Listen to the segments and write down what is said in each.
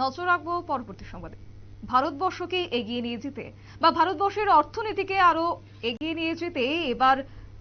নজর রাখব পরবর্তী সংবাদে। ভারতবর্ষকে এগিয়ে নিয়ে যেতে বা ভারতবর্ষের অর্থনীতিকে আরও এগিয়ে নিয়ে যেতে এবার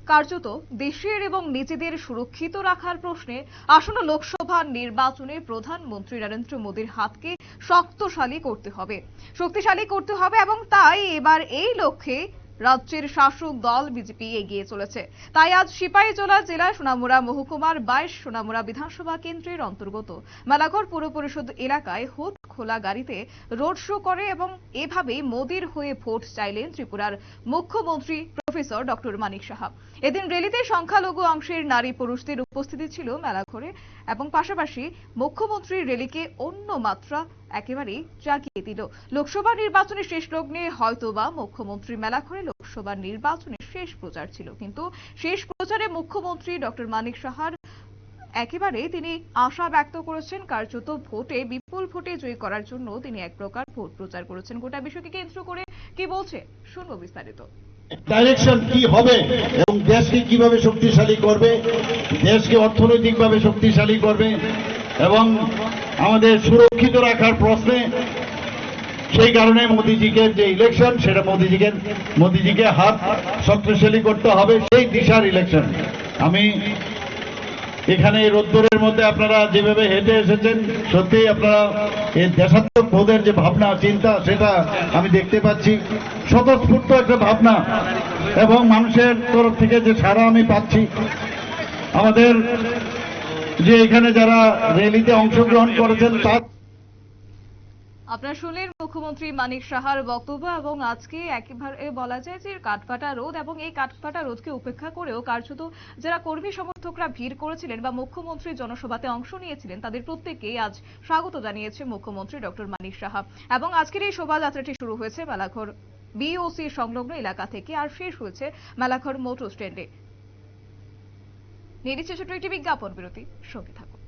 কার্যত দেশের এবং নিজেদের সুরক্ষিত রাখার প্রশ্নে আসন্ন লোকসভা নির্বাচনে প্রধানমন্ত্রী নরেন্দ্র মোদীর হাতকে শক্তশালী করতে হবে। শক্তিশালী করতে হবে এবং তাই এবার এই লক্ষ্যে রাজ্যের শাসক দল বিজেপি এগিয়ে চলেছে। তাই আজ সিপাহীজলা জেলার সোনামুড়া মহকুমার বাইশ সোনামুড়া বিধানসভা কেন্দ্রের অন্তর্গত মেলাঘর পুর পরিষদ এলাকায় হোট খোলা গাড়িতে রোড শো করে এবং এভাবে মোদির হয়ে ভোট চাইলেন ত্রিপুরার মুখ্যমন্ত্রী প্রফেসর ডক্টর মানিক সাহা। এদিন র্যালিতে সংখ্যালঘু অংশের নারী পুরুষদের উপস্থিতি ছিল মেলাঘরে এবং পাশাপাশি মুখ্যমন্ত্রীর রেলিকে অন্য মাত্রা একেবারেই জাগিয়ে দিল। লোকসভা নির্বাচনের শেষ লগ্নে হয়তোবা মুখ্যমন্ত্রী মেলাঘরে লোকসভা নির্বাচনের শেষ প্রচার ছিল। কিন্তু শেষ প্রচারে মুখ্যমন্ত্রী ডক্টর মানিক সাহার একেবারে তিনি আশা ব্যক্ত করেছেন, কার্যত ভোটে, বিপুল ভোটে জয়ী করার জন্য তিনি এক প্রকার ভোট প্রচার করেছেন। গোটা বিষয়কে কেন্দ্র করে কি বলছে, শুনব বিস্তারিত। ডাইরেকশন কি হবে এবং দেশকে কীভাবে শক্তিশালী করবে? দেশকে অর্থনৈতিকভাবে শক্তিশালী করবে এবং আমাদের সুরক্ষিত রাখার প্রশ্নে সেই কারণে মোদিজিকে যে ইলেকশন সেটা মোদিজিকে মোদিজিকে হাত শক্তিশালী করতে হবে, সেই দিশার ইলেকশন আমি এখানে রোদ্দুরের মধ্যে আপনারা যেভাবে হেঁটে এসেছেন সত্যি আপনারা এই দেশাত্মক বোধের যে ভাবনা, চিন্তা, সেটা আমি দেখতে পাচ্ছি। স্বতঃস্ফূর্ত একটা ভাবনা এবং মানুষের তরফ থেকে যে সারা আমি পাচ্ছি। আমাদের যে এখানে যারা র্যালিতে অংশগ্রহণ করেছেন, তার আপনারা শুনলেন মুখ্যমন্ত্রী মানিক সাহার বক্তব্য এবং আজকে একেবারে বলা যায় যে কাঠফাটা রোদ এবং এই কাঠফাটা রোদকে উপেক্ষা করেও কার্যত যারা কর্মী সমর্থকরা ভিড় করেছিলেন বা মুখ্যমন্ত্রী জনসভাতে অংশ নিয়েছিলেন, তাদের প্রত্যেককেই আজ স্বাগত জানিয়েছে মুখ্যমন্ত্রী ডক্টর মানিক সাহা। এবং আজকের এই শোভাযাত্রাটি শুরু হয়েছে মেলাঘর বিওসি সংলগ্ন এলাকা থেকে আর শেষ হয়েছে মেলাঘর মোটর স্ট্যান্ডে। নিয়ে নিচ্ছে ছোট্ট একটি বিজ্ঞাপন বিরতি, সঙ্গে থাকুন।